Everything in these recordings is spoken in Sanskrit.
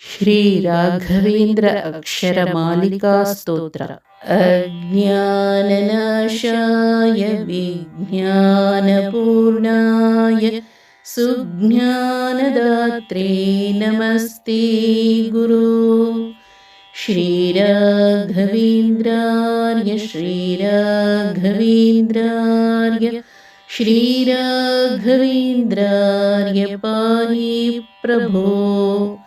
श्रीराघवेन्द्र अक्षरमालिका स्तोत्र। अज्ञाननाशाय विज्ञानपूर्णाय सुज्ञानदात्रे नमस्ते गुरु। श्रीराघवेन्द्रार्य श्रीराघवेन्द्रार्य श्रीराघवेन्द्रार्य पाहि प्रभो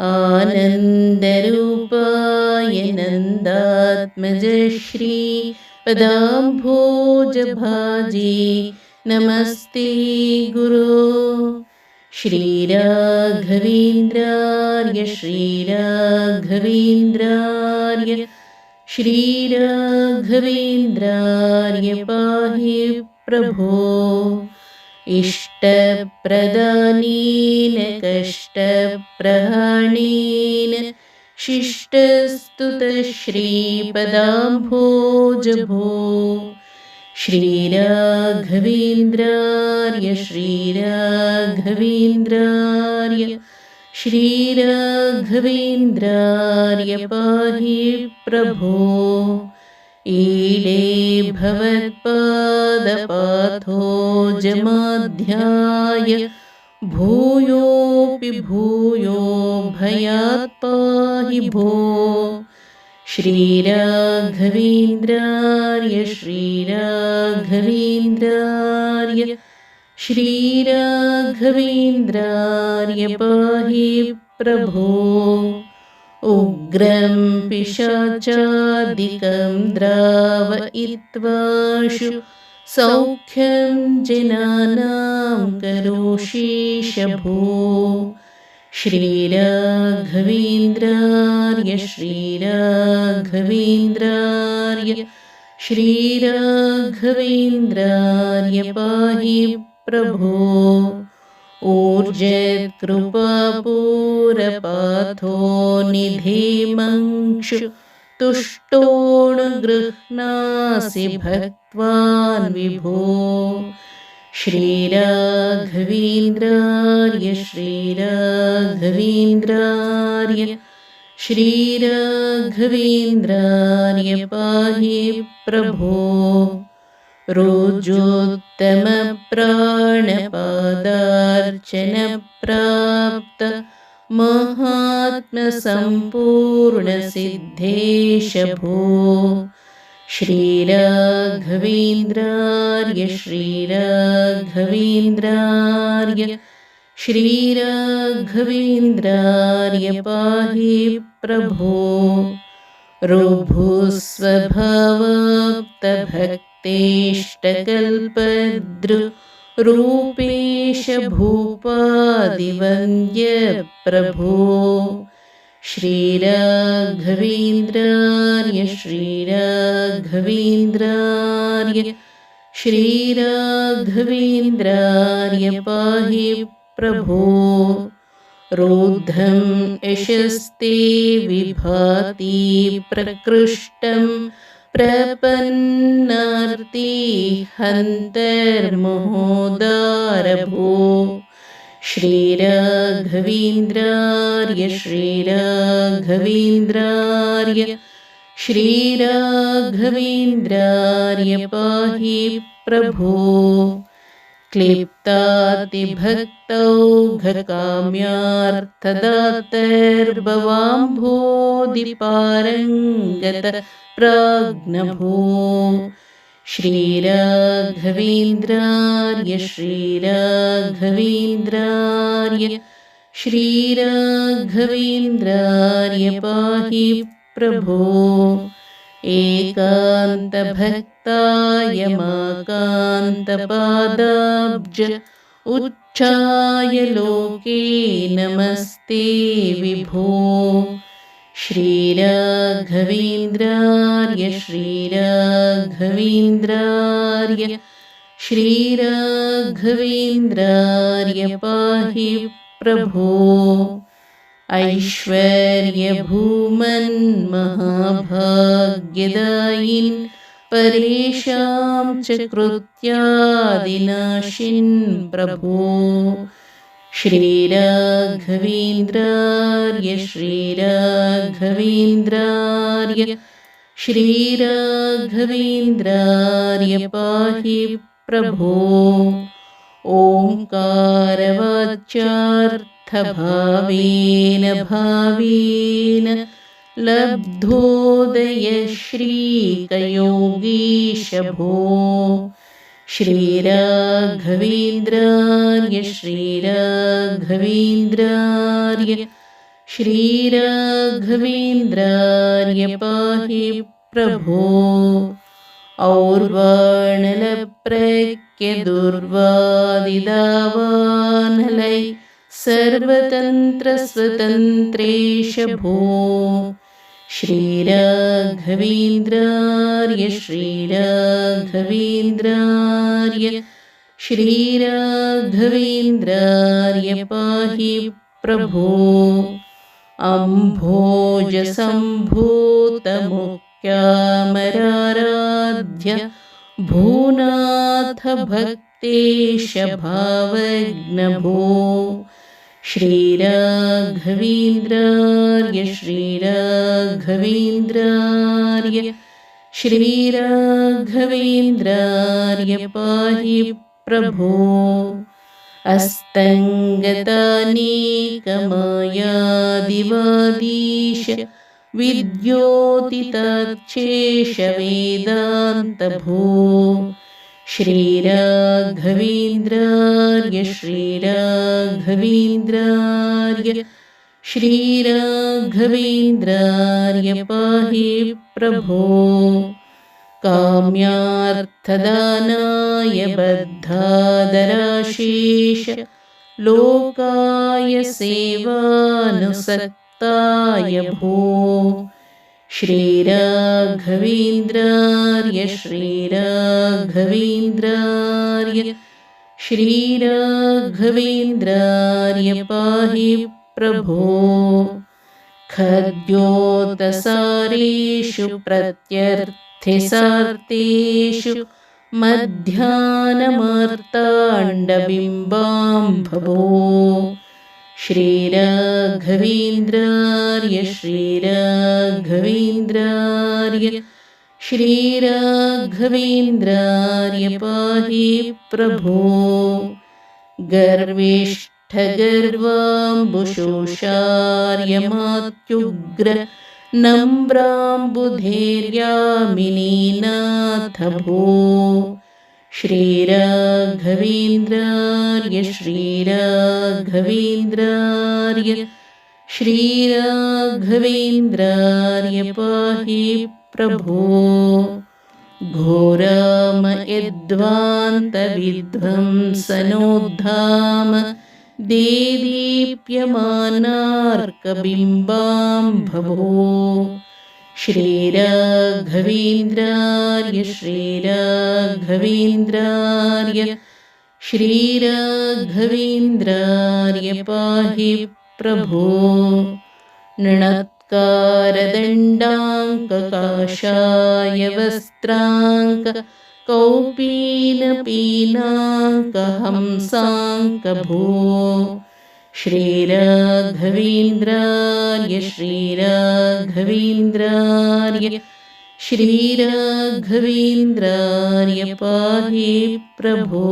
आनन्दरूपाय नन्दात्मज श्री पदाम्भोजभाजी। नमस्ते गुरो। श्रीराघवेन्द्रार्य श्रीराघवेन्द्रार्य श्रीराघवेन्द्रार्य पाहि प्रभो इष्टप्रदानेन कष्टप्रहाणेन शिष्टस्तुतश्रीपदाम्भोजभो। श्रीराघवेन्द्रार्य श्रीराघवेन्द्रार्य श्रीराघवेन्द्रार्य पाहि प्रभो ईडे भवत्पादपाथो जमाध्याय। भूयोऽपि भूयो भयात् पाहि भो। श्रीराघवेन्द्रार्य श्रीराघवेन्द्रार्य श्रीराघवेन्द्रार्य पाहि प्रभो उग्रं पिशाचादिकं द्रावयित्वाशु सौख्यं जनानां करोषीशभो श्रीराघवेन्द्रार्य श्रीराघवेन्द्रार्य श्रीराघवेन्द्रार्य पाहि प्रभो ऊर्जत्कृपापूरपाथो निधेमङ्क्षु तुष्टोणगृह्णासि भक्त्वान् विभो। श्रीराघवेन्द्रार्य श्रीराघवेन्द्रार्य श्रीराघवेन्द्रार्य पाहि प्रभो रोजोत्तमप्राणपादार्चनप्राप्त महात्मसम्पूर्णसिद्धेश भो श्रीराघवेन्द्रार्य श्रीराघवेन्द्रार्य पाहि प्रभो। रुभुस्वभावाप्तभक्तेष्टकल्पद्रु रूपेश भूपादिवन्द्यप्रभो श्रीराघवेन्द्रार्य श्रीराघवेन्द्रार्य श्रीराघवेन्द्रार्य पाहि प्रभो। रोद्धं यशस्ते विभाति प्रकृष्टं प्रपन्नार्ति हन्तर्महोदारभो। श्रीराघवेन्द्रार्य श्रीराघवेन्द्रार्य श्रीराघवेन्द्रार्य पाहि प्रभो। क्लिप्तातिभक्तौ प्राज्ञभो। श्रीराघवेन्द्रार्य श्रीराघवेन्द्रार्य श्रीराघवेन्द्रार्य पाहि प्रभो। एकान्तभक्ताय माकान्तपादाब्ज उच्चाय लोके नमस्ते विभो। श्रीराघवेन्द्रार्य श्रीराघवेन्द्रार्य श्रीराघवेन्द्रार्य पाहि प्रभो। ऐश्वर्यभूमन्महाभाग्यदायिन् परेषां च कृत्यादिनाशिन् प्रभो। श्रीराघवेन्द्रार्य श्रीराघवेन्द्रार्य श्रीराघवेन्द्रार्य पाहि प्रभो। ओङ्कारवाच्यार्थभावेन भावेन लब्धोदयश्रीकयोगीश भो श्रीराघवेन्द्रार्य श्रीराघवेन्द्रार्य श्रीराघवेन्द्रार्य पाहि प्रभो। और्वाणलप्रैक्यदुर्वादिदावानलै सर्वतन्त्रस्वतन्त्रेश भो श्रीराघवेन्द्रार्य श्रीराघवेन्द्रार्य श्रीराघवेन्द्रार्य पाहि प्रभो अम्भोजसम्भूतमुक्त्यामराराध्य भूनाथ भक्तेश भावज्ञभो श्रीराघवेन्द्रार्य श्रीराघवेन्द्रार्य पाहि प्रभो। अस्तङ्गतानीकमायादिवादीश विद्योतितच्छेषवेदान्तभो श्रीराघवेन्द्रार्य श्रीराघवेन्द्रार्य श्रीराघवेन्द्रार्य पाहि प्रभो काम्यार्थदानाय बद्धादराशेष लोकाय सेवानुसक्ताय भो श्रीराघवेन्द्रार्य श्रीराघवेन्द्रार्य पाहि प्रभो। खद्योतसारेषु प्रत्यर्थिसार्तेषु मध्याह्नमार्ताण्डबिम्बाम्भवो श्रीराघवेन्द्रार्य श्रीराघवेन्द्रार्य श्रीराघवेन्द्रार्य पाहि प्रभो। गर्विष्ठगर्वाम्बुशोषार्यमात्युग्र नम्राम्बुधैर्यामिनीनाथ भो श्रीराघवेन्द्रार्य श्रीराघवेन्द्रार्य श्रीराघवेन्द्रार्य पाहि प्रभो। घोराम यद्वान्तविध्वंसनोद्धाम देदीप्यमानार्कबिम्बाम्भवो श्रीराघवेन्द्रार्य श्रीराघवेन्द्रार्य श्रीराघवेन्द्रार्य पाहि प्रभो नृणत्कारदण्डाङ्ककाशाय वस्त्राङ्क कौपीनपीनाङ्कहंसाङ्कभो श्रीराघवेन्द्रार्य श्रीराघवेन्द्रार्य श्रीराघवेन्द्रार्य पाहि प्रभो